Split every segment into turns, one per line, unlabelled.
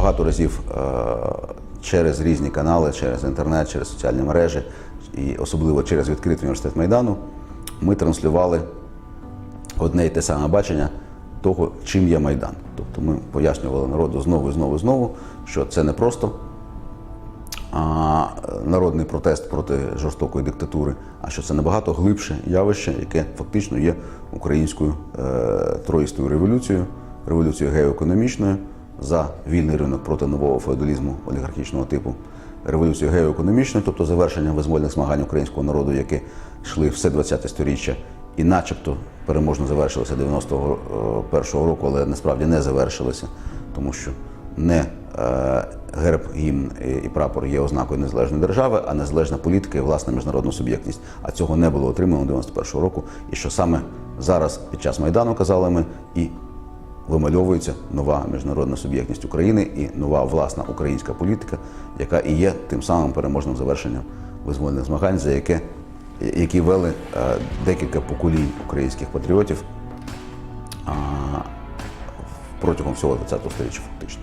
багато разів е, через різні канали, через інтернет, через соціальні мережі, і особливо через відкритий університет Майдану, ми транслювали одне і те саме бачення того, чим є Майдан. Тобто ми пояснювали народу знову і знову і знову, що це не просто а, народний протест проти жорстокої диктатури, а що це набагато глибше явище, яке фактично є українською е, троїстою революцією, революцією геоекономічною за вільний ринок проти нового феодалізму олігархічного типу, революцією геоекономічною, тобто завершення визвольних змагань українського народу, які йшли все 20-те сторіччя, і начебто переможно завершилися 91-го року, але насправді не завершилися, тому що не е, герб, гімн і прапор є ознакою незалежної держави, а незалежна політика і власна міжнародна суб'єктність. А цього не було отримано 91-го року. І що саме зараз під час майдану казали ми і вимальовується нова міжнародна суб'єктність України і нова власна українська політика, яка і є тим самим переможним завершенням визвольних змагань, за яке які вели е, декілька поколінь українських патріотів протягом всього ХХ століття, фактично.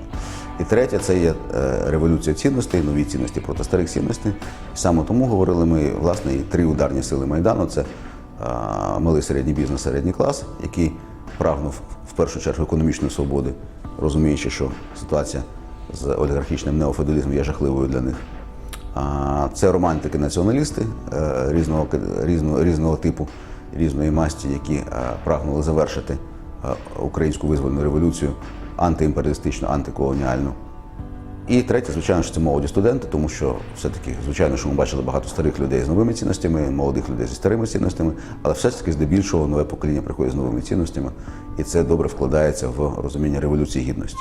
І третє це є е, революція цінностей, нові цінності проти старих цінностей. Саме тому говорили ми, власне, і три ударні сили Майдану це малий середній бізнес, середній клас, який прагнув першу чергу економічної свободи, розуміючи, що ситуація з олігархічним неофеодалізмом є жахливою для них. Це романтики націоналісти е, різного, різного, різного типу, різної масті, які е, прагнули завершити е, українську визвольну революцію антиімперіалістичну, антиколоніальну. І третє, звичайно, що це молоді студенти, тому що все-таки, звичайно, що ми бачили багато старих людей з новими цінностями, молодих людей зі старими цінностями, але все ж таки здебільшого нове покоління приходить з новими цінностями, і це добре вкладається в розуміння революції гідності.